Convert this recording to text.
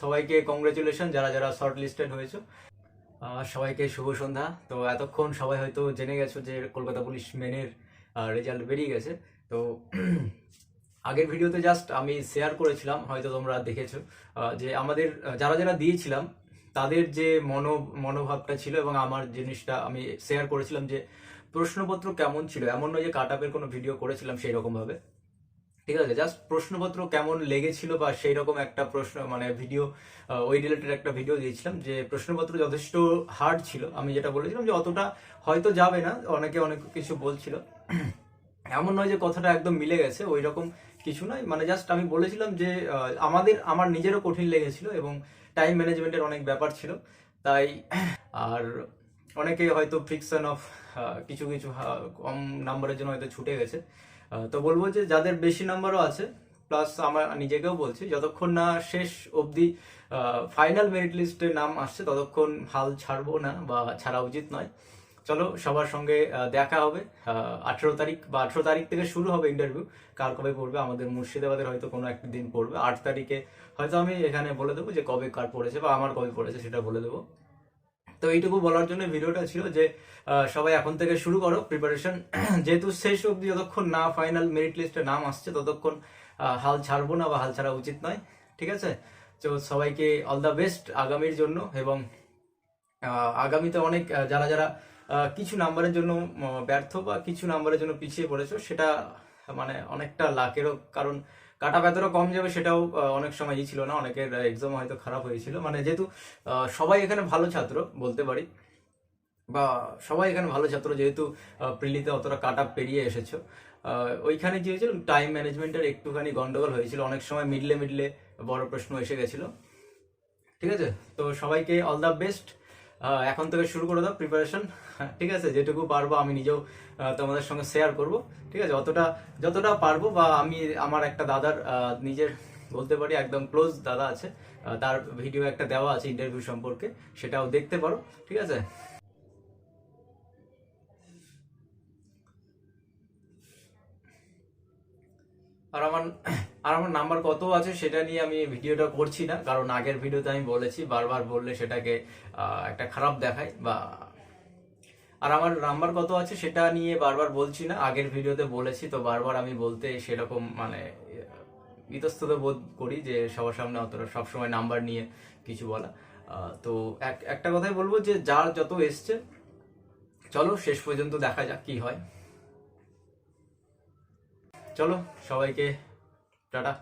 সবাইকে কংগ্রেচুলেশন যারা যারা শর্ট লিস্টেড হয়েছো সবাইকে শুভ সন্ধ্যা। তো এতক্ষণ সবাই হয়তো জেনে গেছো যে কলকাতা পুলিশ মেনের রেজাল্ট বেরিয়ে গেছে। তো আগের ভিডিওতে জাস্ট আমি শেয়ার করেছিলাম, হয়তো তোমরা দেখেছ যে আমাদের, যারা যারা দিয়েছিলাম, তাদের যে মনো, মনোভাবটা ছিল এবং আমার জিনিসটা আমি শেয়ার করেছিলাম যে প্রশ্নপত্র কেমন ছিল, এমন নয় যে কাট আপের কোনো ভিডিও করেছিলাম সেই রকম ভাবে ঠিক আছে জাস্ট প্রশ্নপত্র কেমন লেগেছিল বা সেই রকম একটা প্রশ্ন মানে ভিডিও ওই রিলেটেড একটা ভিডিও দিয়েছিলাম যে প্রশ্নপত্র যথেষ্ট হার্ড ছিল। আমি যেটা বলেছিলাম যে অতটা হয়তো যাবে না, অনেকে অনেক কিছু বলছিল। এমন নয় যে কথাটা একদম মিলে গেছে ওই রকম কিছু নয়। মানে জাস্ট আমি বলেছিলাম যে আমাদের, আমার নিজেরও কঠিন লেগেছিল এবং টাইম ম্যানেজমেন্টের অনেক ব্যাপার ছিল। তাই, আর অনেকে হয়তো ফ্রিকশন অফ কিছু কিছু কম নাম্বারের জন্য হয়তো ছুটে গেছে। তো বলব যে যাদের বেশি নাম্বারও আছে প্লাস আমার নিজেকেও বলছি, যতক্ষণ না শেষ অবধি ফাইনাল মেরিট লিস্টে নাম আসছে, ততক্ষণ হাল ছাড়বো না বা ছাড়া উচিত নয়। চলো, সবার সঙ্গে দেখা হবে আঠেরো তারিখ বা আঠেরো তারিখ থেকে শুরু হবে ইন্টারভিউ কার কবে পড়বে? আমাদের মুর্শিদাবাদের হয়তো কোনো একটা দিন পড়বে। আট তারিখে হয়তো আমি এখানে বলে দেবো যে কবে কার পড়েছে বা আমার কবে পড়েছে সেটা বলে দেবো। তো এইটুকু বলার জন্য ভিডিওটা ছিল যে সবাই এখন থেকে শুরু করো প্রিপারেশন যেহেতু শেষ অবধি যতক্ষণ না ফাইনাল মেরিট লিস্টে নাম আসছে, ততক্ষণ হাল ছাড়বো না বা হাল ছাড়া উচিত নয়, ঠিক আছে? তো সবাইকে অল দ্য বেস্ট আগামীর জন্য এবং আগামীতে অনেক যারা যারা কিছু নাম্বারের জন্য ব্যর্থ বা কিছু নাম্বারের জন্য পিছিয়ে পড়েছো, সেটা মানে অনেকটা লাকেরও, কারণ কাটা এতটা কম যাবে সেটাও অনেক সময় ছিল না, অনেকের এক্সাম হয়তো খারাপ হয়েছিল। মানে যেহেতু সবাই এখানে ভালো ছাত্র বলতে পারি, বা সবাই এখানে ভালো ছাত্র, যেহেতু প্রিলিতে অতটা কাটা পেরিয়ে এসেছ ওইখানে কি হয়েছিল টাইম ম্যানেজমেন্টের একটুখানি গন্ডগোল হয়েছিল। অনেক সময় মিডলে মিডলে বড় প্রশ্ন এসে গেছিল। ঠিক আছে? তো সবাইকে অল দ্য বেস্ট এখন থেকে শুরু করে দাও প্রিপারেশন ঠিক আছে, যেটুকু পারব আমি নিজেও তোমাদের সঙ্গে শেয়ার করব। ঠিক আছে, অতটা, যতটা পারব বা আমি আমার একটা দাদার নিজের বলতে পারি একদম ক্লোজ দাদা আছে তার ভিডিও একটা দেওয়া আছে ইন্টারভিউ সম্পর্কে, সেটাও দেখতে পারো। ঠিক আছে? আর আমার আর আমার নাম্বার কত আছে সেটা নিয়ে আমি ভিডিওটা করছি না, কারণ আগের ভিডিওতে আমি বলেছি, বারবার বললে সেটাকে একটা খারাপ দেখায় বা আর আমার নাম্বার কত আছে সেটা নিয়ে বারবার বলছি না, আগের ভিডিওতে বলেছি, তো বারবার আমি বলতে সেরকম মানে ইতস্তত বোধ করি যে সবার সামনে অতটা সবসময় নাম্বার নিয়ে কিছু বলা। তো এক, একটা কথাই বলব যে যার যত এসছে, চলো শেষ পর্যন্ত দেখা যাক কি হয়। চলো সবাইকে টাটা